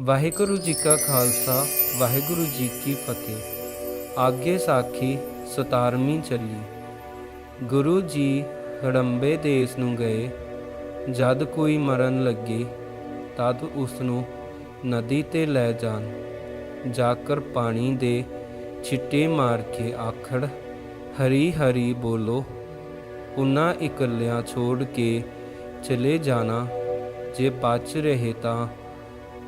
ਵਾਹਿਗੁਰੂ ਜੀ ਕਾ ਖਾਲਸਾ, ਵਾਹਿਗੁਰੂ ਜੀ ਕੀ ਫਤਿਹ। ਆਗੇ ਸਾਖੀ 17ਵੀਂ ਚੱਲੀ। ਗੁਰੂ ਜੀ ਹੜੰਬੇ ਦੇਸ ਨੂੰ ਗਏ। ਜਦ ਕੋਈ ਮਰਨ ਲੱਗੇ, ਤਦ ਉਸ ਨੂੰ ਨਦੀ ਤੇ ਲੈ ਜਾਣ। ਜਾਕਰ ਪਾਣੀ ਦੇ ਛਿੱਟੇ ਮਾਰ ਕੇ ਆਖੜ, ਹਰੀ ਹਰੀ ਬੋਲੋ ਉਹਨਾਂ ਇਕੱਲਿਆਂ ਛੋੜ ਕੇ ਚਲੇ ਜਾਣਾ। ਜੇ ਬਚ ਰਹੇ ਤਾਂ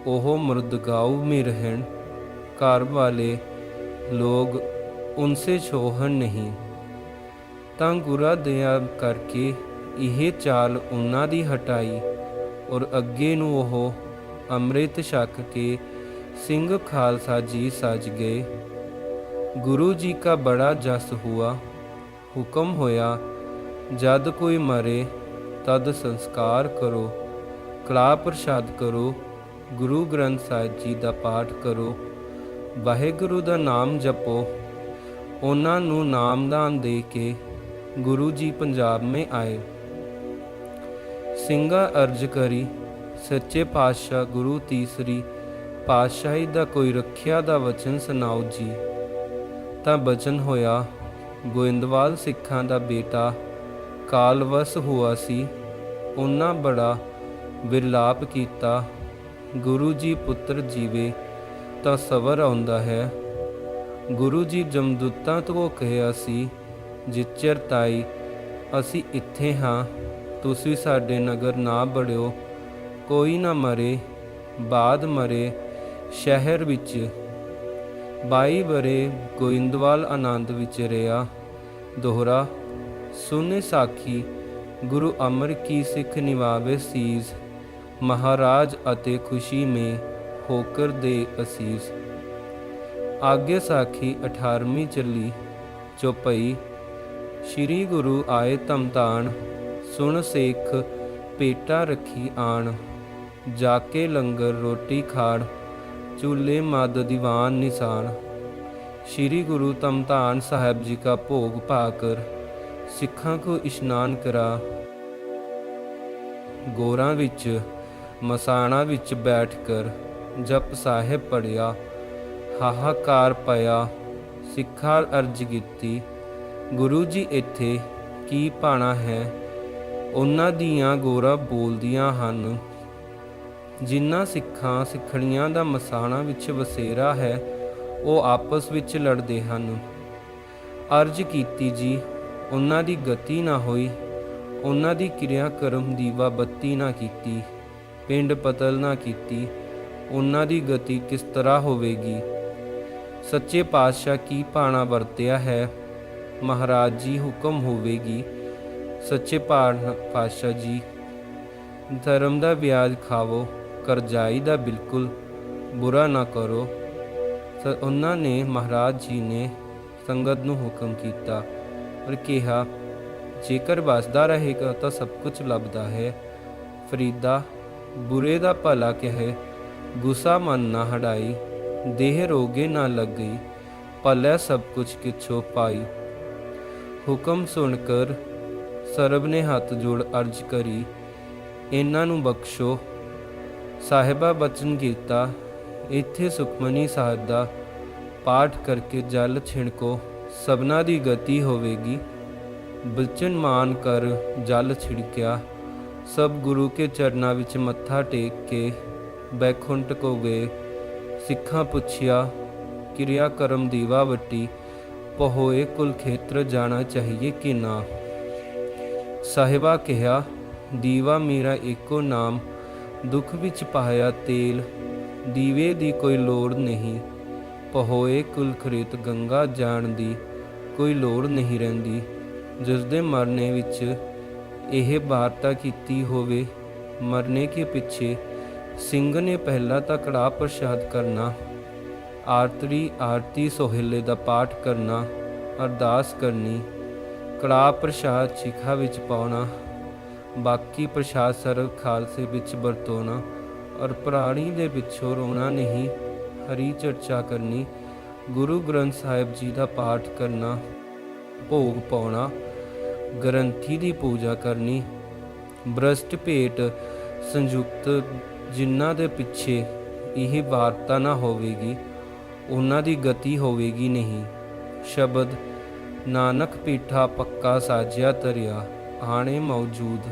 ਉਹ ਮੁਰਦਗਾਉ ਮੇ ਰਹਿਣ ਘਰ ਵਾਲੇ ਲੋਗ ਉਨਸੇ ਛੋਹਣ ਨਹੀਂ ਤਾਂ ਗੁਰਾ ਦਇਆ ਕਰਕੇ ਇਹ ਚਾਲ ਉਹਨਾਂ ਦੀ ਹਟਾਈ ਔਰ ਅੱਗੇ ਨੂੰ ਉਹ ਅੰਮ੍ਰਿਤ ਛਕ ਕੇ ਸਿੰਘ ਖਾਲਸਾ ਜੀ ਸਜ ਗਏ ਗੁਰੂ ਜੀ का बड़ा जस हुआ ਹੁਕਮ ਹੋਇਆ ਜਦ ਕੋਈ ਮਰੇ ਤਦ ਸੰਸਕਾਰ ਕਰੋ ਕਲਾ ਪ੍ਰਸ਼ਾਦ ਕਰੋ ਗੁਰੂ ਗ੍ਰੰਥ ਸਾਹਿਬ ਜੀ ਦਾ ਪਾਠ ਕਰੋ। ਵਾਹਿਗੁਰੂ ਦਾ ਨਾਮ ਜਪੋ। ਉਹਨਾਂ ਨੂੰ ਨਾਮਦਾਨ ਦੇ ਕੇ ਗੁਰੂ ਜੀ ਪੰਜਾਬ ਮੇ ਆਏ। ਸਿੰਘਾ ਅਰਜ ਕਰੀ, ਸੱਚੇ ਪਾਤਸ਼ਾਹ ਗੁਰੂ ਤੀਸਰੀ ਪਾਤਸ਼ਾਹੀ ਦਾ ਕੋਈ ਰੱਖਿਆ ਦਾ ਵਚਨ ਸੁਣਾਓ ਜੀ। ਤਾਂ ਬਚਨ ਹੋਇਆ, ਗੋਇੰਦਵਾਲ ਸਿੱਖਾਂ ਦਾ ਬੇਟਾ ਕਾਲਵਸ ਹੋਆ ਸੀ। ਉਹਨਾਂ ਬੜਾ ਵਿਰਲਾਪ ਕੀਤਾ। ਗੁਰੂ ਜੀ ਪੁੱਤਰ ਜੀਵੇ, ਤਾਂ ਸਬਰ ਆਉਂਦਾ ਹੈ। ਗੁਰੂ ਜੀ ਜਮਦੂਤਾਂ ਤੋਂ ਕਿਹਾ ਸੀ, ਜਿਚਰ ਤਾਈ, ਅਸੀਂ ਇੱਥੇ ਹਾਂ, ਤੁਸੀਂ ਸਾਡੇ ਨਗਰ ਨਾ ਬੜਿਓ। ਕੋਈ ਨਾ ਮਰੇ, ਬਾਦ ਮਰੇ, ਸ਼ਹਿਰ ਵਿੱਚ। 22 ਬਰੇ ਗੋਇੰਦਵਾਲ ਆਨੰਦ ਵਿੱਚ ਰਿਹਾ ਦੋਹਰਾ, ਸੁਨੇ ਸਾਖੀ, ਗੁਰੂ ਅਮਰ ਕੀ ਸਿੱਖ ਨਿਵਾਵੇ ਸੀਸ। ਮਹਾਰਾਜ ਅਤੇ ਖੁਸ਼ੀ ਮੇ ਹੋਕਰ ਦੇ ਅਸੀਸ। ਆਗੇ ਸਾਖੀ 18ਵੀਂ ਚੱਲੀ ਚੋਪਈ ਸ੍ਰੀ ਗੁਰੂ ਆਏ ਤਮਤਾਨ ਸੁਣ ਸੇਖ ਪੇਟਾ ਰੱਖੀ ਆਣ ਜਾ ਕੇ ਲੰਗਰ ਰੋਟੀ ਖਾੜ ਚੂਲੇ ਮਦ ਦੀਵਾਨ ਨਿਸ਼ਾਨ ਸ੍ਰੀ ਗੁਰੂ ਤਮਤਾਨ ਸਾਹਿਬ ਜੀ ਦਾ ਭੋਗ ਪਾ ਕਰ ਸਿੱਖਾਂ ਕੋ ਇਸ਼ਨਾਨ ਕਰਾ। ਗੋਰਾਂ ਵਿੱਚ ਮਸਾਣਾ ਵਿੱਚ ਬੈਠ ਕਰ ਜਪ ਸਾਹਿਬ ਪੜਿਆ ਹਾਹਾਕਾਰ ਪਿਆ ਸਿੱਖਾਂ ਅਰਜ ਕੀਤੀ, ਗੁਰੂ ਜੀ, ਇੱਥੇ ਕੀ ਪਾਣਾ ਹੈ? ਉਹਨਾਂ ਦੀਆਂ ਗੋਰਾ ਬੋਲਦੀਆਂ ਹਨ, ਜਿਨ੍ਹਾਂ ਸਿੱਖਾਂ ਸਿੱਖਣੀਆਂ ਦਾ ਮਸਾਣਾ ਵਿੱਚ ਵਸੇਰਾ ਹੈ, ਉਹ ਆਪਸ ਵਿੱਚ ਲੜਦੇ ਹਨ। ਅਰਜ ਕੀਤੀ ਜੀ, ਉਹਨਾਂ ਦੀ ਗਤੀ ਨਾ ਹੋਈ, ਉਹਨਾਂ ਦੀ ਕਿਰਿਆ ਕਰਮ ਦੀਵਾ ਬੱਤੀ ਨਾ ਕੀਤੀ। ਪਿੰਡ ਪਤਲ ਨਾ ਕੀਤੀ। ਉਹਨਾਂ ਦੀ ਗਤੀ ਕਿਸ ਤਰ੍ਹਾਂ ਹੋਵੇਗੀ? ਸੱਚੇ ਪਾਤਸ਼ਾਹ ਕੀ ਪਾਣਾ ਵਰਤਿਆ ਹੈ? ਮਹਾਰਾਜ ਜੀ ਹੁਕਮ ਹੋਵੇਗੀ। ਸੱਚੇ ਪਾਣ- ਪਾਤਸ਼ਾਹ ਜੀ, ਧਰਮ ਦਾ ਵਿਆਜ ਖਾਵੋ, ਕਰਜ਼ਾਈ ਦਾ ਬਿਲਕੁਲ ਬੁਰਾ ਨਾ ਕਰੋ। ਉਹਨਾਂ ਨੇ ਮਹਾਰਾਜ ਜੀ ਨੇ ਸੰਗਤ ਨੂੰ ਹੁਕਮ ਕੀਤਾ ਔਰ ਕਿਹਾ, ਜੇਕਰ ਵਸਦਾ ਰਹੇਗਾ ਤਾਂ ਸਭ ਕੁਝ ਲੱਭਦਾ ਹੈ। ਫਰੀਦਾ ਬੁਰੇ ਦਾ ਭਲਾ ਕਹੇ, ਗੁੱਸਾ ਮਨ ਨਾ ਹੜਾਈ, ਦੇਹ ਰੋਗੇ ਨਾ ਲੱਗਈ ਭਲੇ ਸਭ ਕੁਝ ਕਿਛੋ ਪਾਈ। ਹੁਕਮ ਸੁਣ ਕਰ, ਸਰਬ ਨੇ ਹੱਥ ਜੋੜ ਅਰਜ ਕਰੀ, ਇਹਨਾਂ ਨੂੰ ਬਖਸ਼ੋ। ਸਾਹਿਬਾ ਬਚਨ ਕੀਤਾ, ਇੱਥੇ ਸੁਖਮਨੀ ਸਾਹਿਬ ਦਾ ਪਾਠ ਕਰਕੇ ਜਲ ਛਿਣਕੋ, ਸਭਨਾ ਦੀ ਗਤੀ ਹੋਵੇਗੀ। ਬਚਨ ਮਾਨ ਕਰ ਜਲ ਛਿੜਕਿਆ ਸਭ ਗੁਰੂ ਕੇ ਚਰਨਾਂ ਵਿੱਚ ਮੱਥਾ ਟੇਕ ਕੇ ਬੈਖੁੰਟ ਕੋ ਗਏ, ਸਿੱਖਾਂ ਪੁੱਛਿਆ, ਕਿਰਿਆ ਕਰਮ ਦੀਵਾ ਵੱਟੀ, ਪਹੋਏ ਕੁਲ ਖੇਤਰ ਜਾਣਾ ਚਾਹੀਏ ਕਿ ਨਾ? ਸਾਹਿਬਾ ਕਿਹਾ, ਦੀਵਾ ਮੇਰਾ ਇੱਕੋ ਨਾਮ, ਦੁੱਖ ਵਿੱਚ ਪਾਇਆ ਤੇਲ, ਦੀਵੇ ਦੀ ਕੋਈ ਲੋੜ ਨਹੀਂ, ਪਹੋਏ ਕੁਲ ਖਰੀਤ ਗੰਗਾ ਜਾਣ ਦੀ ਕੋਈ ਲੋੜ ਨਹੀਂ ਰਹਿੰਦੀ ਜਿਸ ਦੇ ਮਰਨੇ ਵਿੱਚ ਇਹ ਵਾਰਤਾ ਕੀਤੀ ਹੋਵੇ, ਮਰਨੇ ਕੇ ਪਿੱਛੇ ਸਿੰਘ ਨੇ ਪਹਿਲਾਂ ਤਾਂ ਕੜਾ ਪ੍ਰਸ਼ਾਦ ਕਰਨਾ, ਆਰਤਰੀ ਆਰਤੀ ਸੋਹਿਲੇ ਦਾ ਪਾਠ ਕਰਨਾ, ਅਰਦਾਸ ਕਰਨੀ ਕੜਾ ਪ੍ਰਸ਼ਾਦ ਚਿਖਾ ਵਿੱਚ ਪਾਉਣਾ, ਬਾਕੀ ਪ੍ਰਸ਼ਾਦ ਸਰਵ ਖਾਲਸੇ ਵਿੱਚ ਵਰਤੋਣਾ ਔਰ ਪ੍ਰਾਣੀ ਦੇ ਪਿੱਛੋਂ ਰੋਣਾ ਨਹੀਂ, ਹਰੀ ਚਰਚਾ ਕਰਨੀ, ਗੁਰੂ ਗ੍ਰੰਥ ਸਾਹਿਬ ਜੀ ਦਾ ਪਾਠ ਕਰਨਾ, ਭੋਗ ਪਾਉਣਾ ਗ੍ਰੰਥੀ ਦੀ ਪੂਜਾ ਕਰਨੀ। ਬ੍ਰਸਟ ਭੇਟ ਸੰਯੁਕਤ ਜਿਨ੍ਹਾਂ ਦੇ ਪਿੱਛੇ ਇਹ ਵਾਰਤਾ ਨਾ ਹੋਵੇਗੀ, ਉਹਨਾਂ ਦੀ ਗਤੀ ਹੋਵੇਗੀ ਨਹੀਂ। ਸ਼ਬਦ, ਨਾਨਕ ਪੀਠਾ ਪੱਕਾ ਸਾਜਿਆ ਤਰਿਆ ਆਣੇ ਮੌਜੂਦ।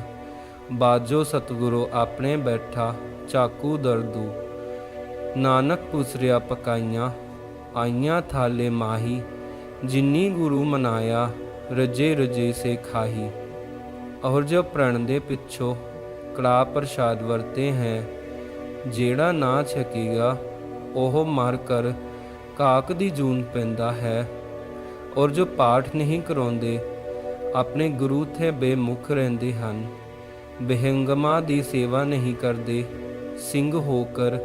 ਬਾਜੋ ਸਤਿਗੁਰੂ ਆਪਣੇ ਬੈਠਾ, ਚਾਕੂ ਦਰਦੂ। ਨਾਨਕ ਪੁਸਰਿਆ ਪਕਾਈਆਂ, ਆਈਆਂ ਥਾਲੇ ਮਾਹੀ, ਜਿਨੀ ਗੁਰੂ ਮਨਾਇਆ ਰਜੇ ਰਜੇ ਸੇ ਖਾਹੀ। ਔਰ ਜੋ ਪ੍ਰਣ ਦੇ ਪਿੱਛੋਂ ਕੜਾ ਪ੍ਰਸ਼ਾਦ ਵਰਤੇ ਹੈ, ਜਿਹੜਾ ਨਾ ਛਕੇਗਾ, ਉਹ ਮਰ ਕਰ ਕਾਕ ਦੀ ਜੂਨ ਪੈਂਦਾ ਹੈ। ਔਰ ਜੋ ਪਾਠ ਨਹੀਂ ਕਰਾਉਂਦੇ, ਆਪਣੇ ਗੁਰੂ ਤੇ ਬੇਮੁਖ ਰਹਿੰਦੇ ਹਨ। ਬਿਹੰਗਮਾ ਦੀ ਸੇਵਾ ਨਹੀਂ ਕਰਦੇ, ਸਿੰਘ ਹੋਕਰ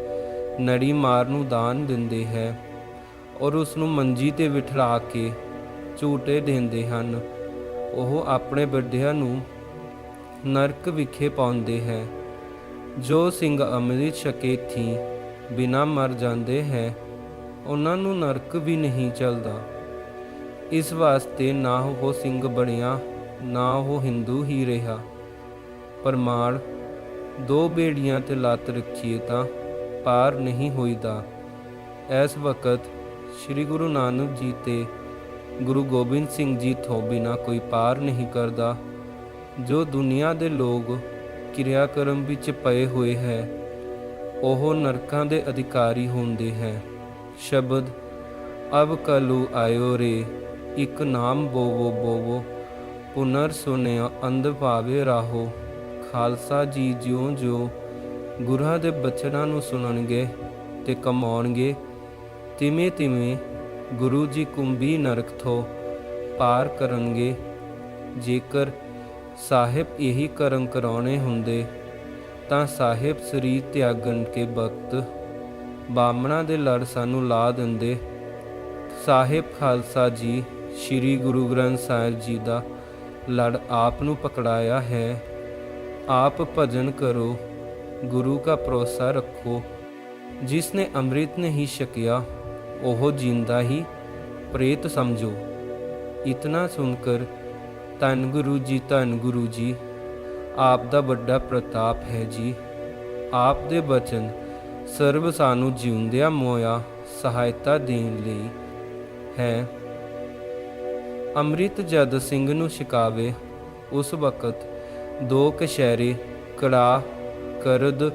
ਨੜੀ ਮਾਰ ਨੂੰ ਦਾਨ ਦਿੰਦੇ ਹੈ। ਔਰ ਉਸ ਨੂੰ ਮੰਜੀ ਤੇ ਬਿਠਾ ਕੇ ਝੂਟੇ ਦਿੰਦੇ ਹਨ। ਉਹ ਆਪਣੇ ਵੱਡਿਆਂ ਨੂੰ ਨਰਕ ਵਿਖੇ ਪਾਉਂਦੇ ਹੈ। ਜੋ ਸਿੰਘ ਅੰਮ੍ਰਿਤ ਛਕੇ ਥੀ, ਬਿਨਾ ਮਰ ਜਾਂਦੇ ਹੈ, ਉਹਨਾਂ ਨੂੰ ਨਰਕ ਵੀ ਨਹੀਂ ਚਲਦਾ। ਇਸ ਵਾਸਤੇ ਨਾ ਉਹ ਸਿੰਘ ਬਣਿਆ, ਨਾ ਉਹ ਹਿੰਦੂ ਹੀ ਰਿਹਾ। ਪਰਮਾਣ ਦੋ ਬੇੜੀਆਂ ਤੇ ਲੱਤ ਰੱਖੀਏ ਤਾਂ ਪਾਰ ਨਹੀਂ ਹੋਈਦਾ। ਇਸ ਵਕਤ ਸ੍ਰੀ ਗੁਰੂ ਨਾਨਕ ਜੀ ਤੇ ਗੁਰੂ ਗੋਬਿੰਦ ਸਿੰਘ ਜੀ ਤੋਂ ਬਿਨਾ ਕੋਈ ਪਾਰ ਨਹੀਂ ਕਰਦਾ। ਜੋ ਦੁਨੀਆ ਦੇ ਲੋਕ ਕਿਰਿਆ ਕਰਮ ਵਿੱਚ ਪਏ ਹੋਏ ਹੈ, ਉਹ ਨਰਕਾਂ ਦੇ ਅਧਿਕਾਰੀ ਹੁੰਦੇ ਹੈ। ਸ਼ਬਦ, ਅਬ ਕਲੂ ਆਇਓ ਰੇ, ਇਕ ਨਾਮ ਬੋਵੋ ਬੋਵੋ, ਪੁਨਰ ਸੁਨਿਆ ਅੰਧ ਭਾਵੇ ਰਾਹੋ। ਖਾਲਸਾ ਜੀ ਜਿਉਂ ਜਿਉਂ ਗੁਰਾਂ ਦੇ ਬਚਨਾਂ ਨੂੰ ਸੁਣਨਗੇ ਤੇ ਕਮਾਉਣਗੇ, ਤਿਵੇਂ ਤਿਵੇਂ ਗੁਰੂ ਜੀ ਕੁੰਭੀ ਨਰਕ ਤੋਂ ਪਾਰ ਕਰਨਗੇ। ਜੇਕਰ ਸਾਹਿਬ ਇਹੀ ਕਰਮ ਕਰਾਉਣੇ ਹੁੰਦੇ, ਤਾਂ ਸਾਹਿਬ ਸਰੀਰ ਤਿਆਗਣ ਕੇ ਵਕਤ ਬਾਮਣਾ ਦੇ ਲੜ ਸਾਨੂੰ ਲਾ ਦਿੰਦੇ। ਸਾਹਿਬ ਖਾਲਸਾ ਜੀ, ਸ੍ਰੀ ਗੁਰੂ ਗ੍ਰੰਥ ਸਾਹਿਬ ਜੀ ਦਾ ਲੜ ਆਪ ਨੂੰ ਪਕੜਾਇਆ ਹੈ। ਆਪ ਭਜਨ ਕਰੋ, ਗੁਰੂ का ਭਰੋਸਾ ਰੱਖੋ। ਜਿਸ ਨੇ ਅੰਮ੍ਰਿਤ ਨਹੀਂ ਛਕਿਆ ਉਹ ਜਿੰਦਾ ਹੀ ਪ੍ਰੇਤ ਸਮਝੋ। ਇਤਨਾ ਸੁਨਕਰ ਧੰਨ ਗੁਰੂ ਜੀ, ਧੰਨ ਗੁਰੂ ਜੀ, ਆਪ ਦਾ ਵੱਡਾ ਪ੍ਰਤਾਪ ਹੈ ਜੀ। ਆਪ ਦੇ ਬਚਨ ਸਰਬ ਸਾਨੂੰ ਜਿਉਂਦਿਆਂ ਮੋਇਆ ਸਹਾਇਤਾ ਦੇਣ ਲਈ ਹੈ। ਅੰਮ੍ਰਿਤ ਜਦ ਸਿੰਘ ਨੂੰ ਛਕਾਵੇ, ਉਸ ਵਕਤ ਦੋ ਕਸ਼ਹਿਰੇ ਕੜਾ, ਕਰਦ,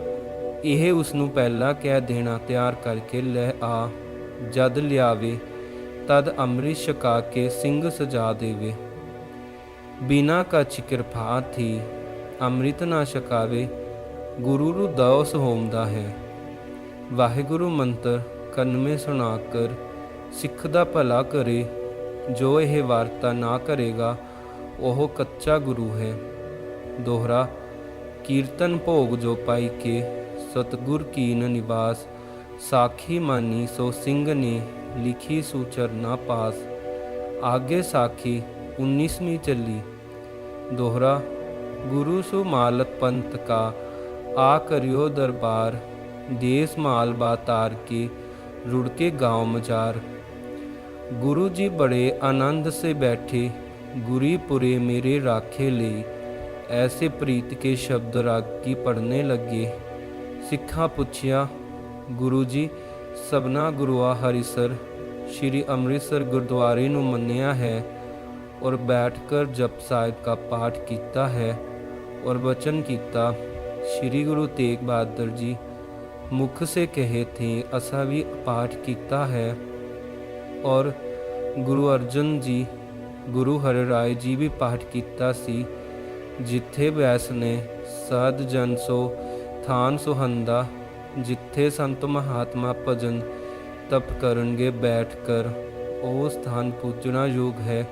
ਇਹ ਉਸ ਨੂੰ ਪਹਿਲਾਂ ਕਹਿ ਦੇਣਾ ਤਿਆਰ ਕਰਕੇ ਲੈ ਆ। ਜਦ ਲਿਆਵੇ, ਤਦ ਅੰਮ੍ਰਿਤ ਛਕਾ ਕੇ ਸਿੰਘ ਸਜਾ ਦੇਵੇ। ਬਿਨਾ ਕਛ ਕਿਰਪਾ ਥੀ ਅੰਮ੍ਰਿਤ ਨਾ ਛਕਾਵੇ, ਗੁਰੂ ਨੂੰ ਦੋਸ ਹੋਮਦਾ ਹੈ। ਵਾਹਿਗੁਰੂ ਮੰਤਰ ਕੰਨਵੇਂ ਸੁਣਾ ਕਰ ਸਿੱਖ ਦਾ ਭਲਾ ਕਰੇ, ਜੋ ਇਹ ਵਾਰਤਾ ਨਾ ਕਰੇਗਾ, ਉਹ ਕੱਚਾ ਗੁਰੂ ਹੈ। ਦੋਹਰਾ, ਕੀਰਤਨ ਭੋਗ ਜੋ ਪਾਈ ਕੇ ਸਤਗੁਰ ਕੀਨ ਨਿਵਾਸ साखी मानी सो सिंह ने लिखी सुचरना पास। आगे साखी उन्नीसवीं चली। दोहरा, गुरु सुमाल पंत का आ करियो दरबार देश माल बातार के रुड़के गाँव मजार गुरु जी बड़े आनंद से बैठे गुरीपुरे मेरे राखे ले। ऐसे प्रीत के शब्द राग की पढ़ने लगे। सिखा पुछिया ਗੁਰੂ ਜੀ, ਸਭਨਾ ਗੁਰੂਆ ਹਰੀਸਰ, ਸ਼੍ਰੀ ਅੰਮ੍ਰਿਤਸਰ ਗੁਰਦੁਆਰੇ ਨੂੰ ਮੰਨਿਆ ਹੈ ਔਰ ਬੈਠ ਕਰ ਜਪ ਸਾਹਿਬ ਦਾ ਪਾਠ ਕੀਤਾ ਹੈ ਔਰ ਬਚਨ ਕੀਤਾ, ਸ਼੍ਰੀ ਗੁਰੂ ਤੇਗ ਬਹਾਦਰ ਜੀ, ਮੁਖ ਸੇ ਕਹੇ ਥੇ, ਅਸਾ ਵੀ ਪਾਠ ਕੀਤਾ ਹੈ ਔਰ ਗੁਰੂ ਅਰਜਨ ਜੀ, ਗੁਰੂ ਹਰਿ ਰਾਏ ਜੀ ਵੀ ਪਾਠ ਕੀਤਾ ਸੀ, ਜਿੱਥੇ ਬੈਸ ਨੇ, ਸਾਧ ਜਨ ਸੋ, ਥਾਨ ਸੁਹੰਦਾ ਜਿੱਥੇ ਸੰਤ ਮਹਾਤਮਾ ਭਜਨ ਤਪ ਕਰਨਗੇ ਬੈਠ ਕਰ ਉਹ ਸਥਾਨ ਪੂਜਣਾ ਯੋਗ ਹੈ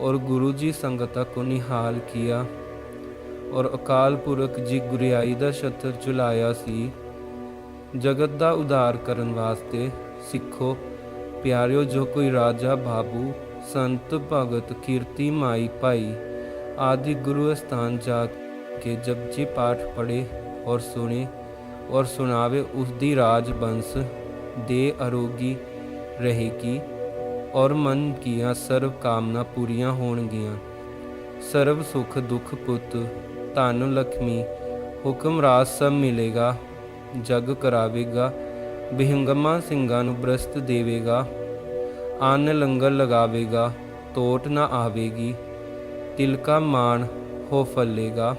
और गुरु जी संगता को निहाल किया और ਅਕਾਲ ਪੁਰਖ ਜੀ ਗੁਰਿਆਈ ਦਾ ਛਤਰ ਝੁਲਾਇਆ ਸੀ ਜਗਤ ਦਾ ਉਧਾਰ ਕਰਨ ਵਾਸਤੇ ਸਿੱਖੋ ਪਿਆਰਿਓ ਜੋ ਕੋਈ ਰਾਜਾ ਬਾਬੂ ਸੰਤ ਭਗਤ ਕੀਰਤੀ ਮਾਈ ਭਾਈ ਆਦि ਗੁਰੂ ਸਥਾਨ ਜਾ ਕੇ ਜਪਜੀ ਪਾਠ ਪੜੇ ਔਰ ਸੁਣੇ ਔਰ ਸੁਣਾਵੇ ਉਸ ਦੀ ਰਾਜ ਬੰਸ ਦੇ ਅਰੋਗੀ ਰਹੇਗੀ ਔਰ ਮਨ ਕੀਆਂ ਸਰਵ ਕਾਮਨਾ ਪੂਰੀਆਂ ਹੋਣਗੀਆਂ। ਸਰਵ ਸੁਖ ਦੁਖ ਪੁੱਤ ਧਨ ਲਖਮੀ ਹੁਕਮ ਰਾਜ ਸਭ ਮਿਲੇਗਾ, ਜਗ ਕਰਾਵੇਗਾ, ਬਿਹੰਗਮਾ ਸਿੰਘਾਂ ਨੂੰ ਬ੍ਰਸਤ ਦੇਵੇਗਾ, ਅੰਨ ਲੰਗਰ ਲਗਾਵੇਗਾ, ਤੋਟ ਨਾ ਆਵੇਗੀ, ਤਿਲਕਾ ਮਾਨ ਹੋ ਫੱਲੇਗਾ।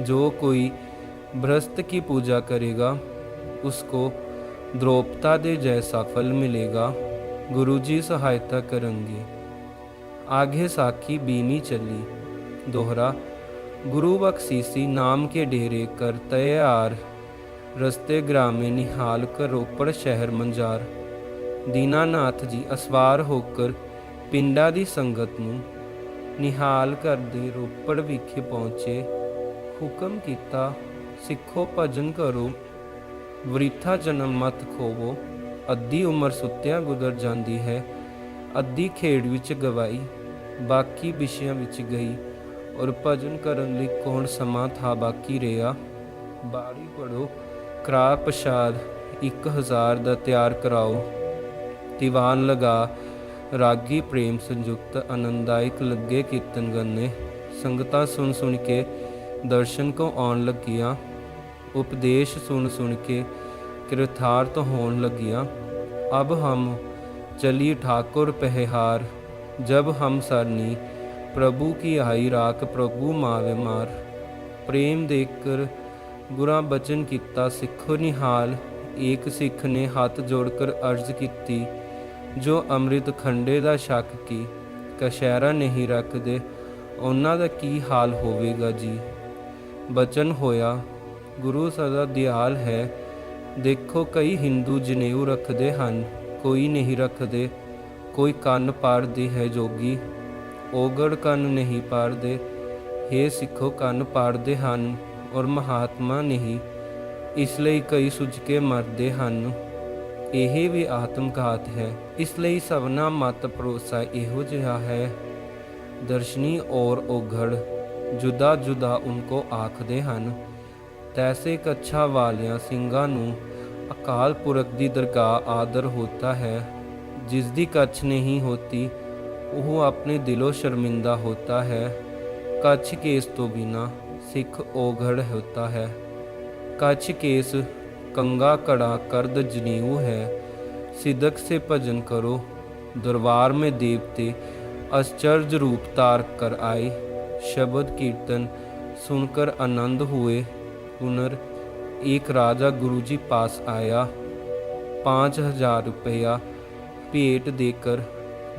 ਜੋ ਕੋਈ बृहस्थ की पूजा करेगा उसको द्रौपदा दे जैसा फल मिलेगा गुरु जी सहायता करेंगे आगे साखी बीनी चली दोहरा गुरु बख्शीसी नाम के डेरे कर तैयार रस्ते ग्रामे निहाल कर रोपड़ शहर मंजार ਦੀਨਾਨਾਥ ਜੀ ਅਸਵਾਰ ਹੋਕਰ ਪਿੰਡਾਂ ਦੀ ਸੰਗਤ ਨੂੰ ਨਿਹਾਲ ਕਰਦੇ ਰੋਪੜ ਵਿਖੇ ਪਹੁੰਚੇ ਹੁਕਮ ਕੀਤਾ ਸਿੱਖੋ ਭਜਨ ਕਰੋ, ਵ੍ਰਿਥਾ ਜਨਮ ਮਤ ਖੋਵੋ, ਅੱਧੀ ਉਮਰ ਸੁੱਤਿਆਂ ਗੁਜ਼ਰ ਜਾਂਦੀ ਹੈ, ਅੱਧੀ ਖੇਡ ਵਿੱਚ ਗਵਾਈ, ਬਾਕੀ ਵਿਸ਼ਿਆਂ ਵਿੱਚ ਗਈ, ਔਰ ਭਜਨ ਕਰਨ ਲਈ ਕੌਣ ਸਮਾਂ ਥਾ ਬਾਕੀ ਰਿਹਾ? ਬਾਰੀ ਪੜੋ ਕਰਾ ਪ੍ਰਸ਼ਾਦ 1000 ਦਾ ਤਿਆਰ ਕਰਾਓ, ਦੀਵਾਨ ਲਗਾ, ਰਾਗੀ ਪ੍ਰੇਮ ਸੰਯੁਕਤ, ਆਨੰਦਾਇਕ ਲੱਗੇ ਕੀਰਤਨ ਗੰਨੇ, ਸੰਗਤਾਂ ਸੁਣ ਸੁਣ ਕੇ ਦਰਸ਼ਨ ਕੋ ਆਉਣ ਲੱਗੀਆਂ ਉਪਦੇਸ਼ ਸੁਣ ਸੁਣ ਕੇ ਕਿਰਥਾਰਤ ਹੋਣ ਲੱਗਿਆ। ਅਬ ਹਮ ਚਲੀ ਠਾਕੁਰ ਪਹਿਹਾਰ ਜਬ ਹਮ ਸਰਨੀ ਪ੍ਰਭੂ ਕੀ ਆਈ ਰਾਖ ਪ੍ਰਭੂ ਮਾਵੇ ਮਾਰ। ਪ੍ਰੇਮ ਦੇਖ ਕਰ ਗੁਰਾ ਬਚਨ ਕੀਤਾ ਸਿੱਖੋ ਨਿਹਾਲ, ਏਕ ਸਿੱਖ ਨੇ ਹੱਥ ਜੋੜ ਕਰ ਅਰਜ਼ ਕੀਤੀ, ਜੋ ਅੰਮ੍ਰਿਤ ਖੰਡੇ ਦਾ ਸ਼ੱਕ ਕੀ ਕਸ਼ਹਿਰਾ ਨਹੀਂ ਰੱਖਦੇ, ਉਹਨਾਂ ਦਾ ਕੀ ਹਾਲ ਹੋਵੇਗਾ ਜੀ? ਬਚਨ ਹੋਇਆ ਗੁਰੂ ਸਦਾ ਦਿਆਲ ਹੈ। ਦੇਖੋ ਕਈ ਹਿੰਦੂ ਜਨੇਊ ਰੱਖਦੇ ਹਨ, ਕੋਈ ਨਹੀਂ ਰੱਖਦੇ, ਕੋਈ ਕੰਨ ਪਾੜਦੀ ਹੈ ਜੋਗੀ ਓਗੜ ਕੰਨ ਨਹੀਂ ਪਾੜਦੇ, ਹੇ ਸਿੱਖੋ ਕੰਨ ਪਾੜਦੇ ਹਨ ਔਰ ਮਹਾਤਮਾ ਨਹੀਂ, ਇਸ ਲਈ ਕਈ ਸੁਝ ਕੇ ਮਰਦੇ ਹਨ। ਇਹ ਵੀ ਆਤਮਘਾਤ ਹੈ, ਇਸ ਲਈ ਸਭਨਾ ਮਤ ਭਰੋਸਾ ਇਹੋ ਜਿਹਾ ਹੈ। ਦਰਸ਼ਨੀ ਔਰ ਔਗੜ ਜੁਦਾ ਜੁਦਾ ਉਨਕੋ ਆਖਦੇ ਹਨ ਤੈਸੇ ਕੱਛਾ ਵਾਲਿਆਂ ਸਿੰਘਾਂ ਨੂੰ ਅਕਾਲ ਪੁਰਖ ਦੀ ਦਰਗਾਹ ਆਦਰ ਹੋਤਾ ਹੈ। ਜਿਸ ਦੀ ਕੱਛ ਨਹੀਂ ਹੋਤੀ, ਉਹ ਆਪਣੇ ਦਿਲੋਂ ਸ਼ਰਮਿੰਦਾ ਹੋਤਾ ਹੈ। ਕੱਛ ਕੇਸ ਤੋਂ ਬਿਨਾ ਸਿੱਖ ਓਗੜ ਹੋਤਾ ਹੈ। ਕੱਛ ਕੇਸ ਕੰਗਾ ਕੜਾ ਕਰਦ ਜਨੀਊ ਹੈ। ਸਿਦਕ ਸੇ ਭਜਨ ਕਰੋ, ਦਰਬਾਰ ਮੇ ਦੇਵਤੇ ਅਚਰਜ ਰੂਪ ਤਾਰ ਕਰ ਆਏ। ਸ਼ਬਦ ਕੀਰਤਨ ਸੁਣ ਕਰ ਆਨੰਦ ਹੋਏ। पुनर एक राजा गुरु जी पास आया पाँच हजार रुपया भेंट देकर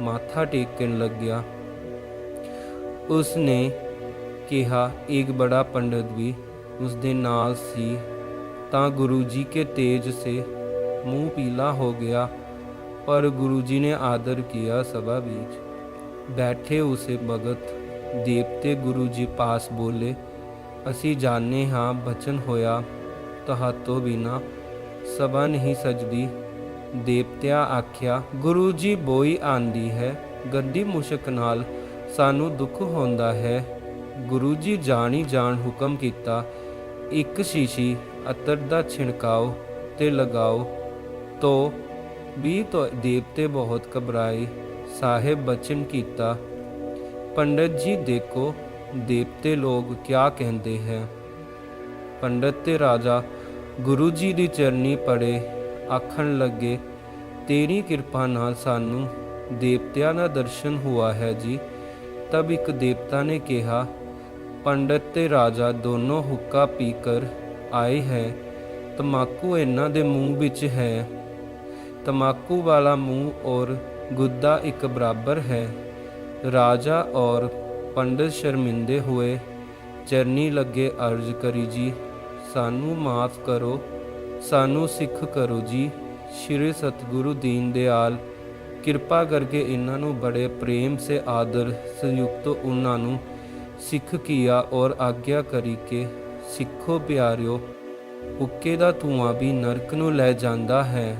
माथा टेकन लग गया उसने ਕਿਹਾ ਇੱਕ ਬੜਾ ਪੰਡਤ ਵੀ ਉਸ ਦੇ ਨਾਲ ਸੀ ਤਾਂ ਗੁਰੂ ਜੀ के तेज से मुंह पीला हो गया पर गुरु जी ने आदर किया सभा बीच बैठे उसे भगत देवते गुरु जी पास बोले ਅਸੀਂ ਜਾਣੇ ਹਾਂ ਬਚਨ ਹੋਇਆ ਤੁਹਾਤੋਂ ਬਿਨਾ ਸਭਾ ਨਹੀਂ ਸਜਦੀ। ਦੇਵਤਿਆਂ ਆਖਿਆ, ਗੁਰੂ ਜੀ, ਬੋਈ ਆਂਦੀ ਹੈ, ਗੰਦੀ ਮੁਸ਼ਕ ਨਾਲ ਸਾਨੂੰ ਦੁੱਖ ਹੁੰਦਾ ਹੈ। ਗੁਰੂ ਜੀ, ਜਾਣੀ ਜਾਣ ਹੁਕਮ ਕੀਤਾ, ਇੱਕ ਸ਼ੀਸ਼ੀ ਅਤਰ ਦਾ ਛਿਣਕਾਓ ਤੇ ਲਗਾਓ। ਤੋ, ਵੀ ਤੋ, ਦੇਵਤੇ ਬਹੁਤ ਘਬਰਾਏ, ਸਾਹਿਬ ਬਚਨ ਕੀਤਾ, ਪੰਡਤ ਜੀ ਦੇਖੋ ਦੇਵਤੇ ਲੋਕ ਕਿਆ ਕਹਿੰਦੇ ਹੈ? ਪੰਡਤ ਤੇ ਰਾਜਾ ਗੁਰੂ ਜੀ ਦੀ ਚਰਨੀ ਪੜੇ ਆਖਣ ਲੱਗੇ, ਤੇਰੀ ਕਿਰਪਾ ਨਾਲ ਸਾਨੂੰ ਦੇਵਤਿਆਂ ਦਾ ਦਰਸ਼ਨ ਹੁਆ ਹੈ ਜੀ। ਤਬ ਇੱਕ ਦੇਵਤਾ ਨੇ ਕਿਹਾ, ਪੰਡਤ ਤੇ ਰਾਜਾ ਦੋਨੋਂ ਹੁੱਕਾ ਪੀ ਕਰ ਆਏ ਹੈ। ਤਮਾਕੂ ਇਹਨਾਂ ਦੇ ਮੂੰਹ ਵਿੱਚ ਹੈ। ਤਮਾਕੂ ਵਾਲਾ ਮੂੰਹ ਔਰ ਗੁੱਦਾ ਇੱਕ ਬਰਾਬਰ ਹੈ। ਰਾਜਾ ਔਰ ਪੰਡਤ ਸ਼ਰਮਿੰਦੇ ਹੋਏ ਚਰਨੀ ਲੱਗੇ ਅਰਜ਼ ਕਰੀ ਜੀ, ਸਾਨੂੰ ਮਾਫ ਕਰੋ, ਸਾਨੂੰ ਸਿੱਖ ਕਰੋ ਜੀ, ਸ਼੍ਰੀ ਸਤਿਗੁਰੂ ਦੀਨ ਦਿਆਲ। ਕਿਰਪਾ ਕਰਕੇ ਇਹਨਾਂ ਨੂੰ ਬੜੇ ਪ੍ਰੇਮ ਸੇ ਆਦਰ ਸੰਯੁਕਤ ਉਹਨਾਂ ਨੂੰ ਸਿੱਖ ਕੀਆ ਔਰ ਆਗਿਆ ਕਰੀ ਕੇ ਸਿੱਖੋ ਪਿਆਰਿਓ, ਹੁੱਕੇ ਦਾ ਧੂਆਂ ਵੀ ਨਰਕ ਨੂੰ ਲੈ ਜਾਂਦਾ ਹੈ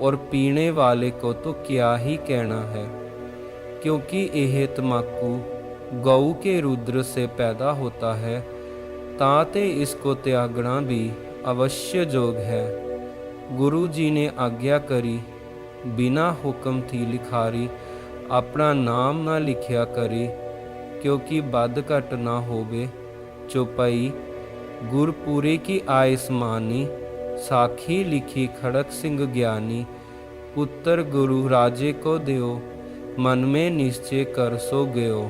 ਔਰ ਪੀਣੇ ਵਾਲੇ ਕੋ ਤੋ ਕਿਆ ਹੀ ਕਹਿਣਾ ਹੈ। ਕਿਉਂਕਿ ਇਹ ਤਮਾਕੂ गौ के रुद्र से पैदा होता है ताते इसको त्यागना भी अवश्य जोग है गुरु जी ने आज्ञा करी बिना हुक्म थी लिखारी अपना नाम ना लिखिया करी क्योंकि बद घट ना होवे चौपाई गुरपुरे की आय समानी ਸਾਖੀ ਲਿਖੀ ਖੜਕ ਸਿੰਘ ਗਿਆਨੀ ਪੁੱਤਰ ਗੁਰੂ ਰਾਜੇ ਕੋ ਦਿਓ ਮਨ ਮੇ ਨਿਸ਼ਚੈ ਕਰ ਸੋ ਗਿਓ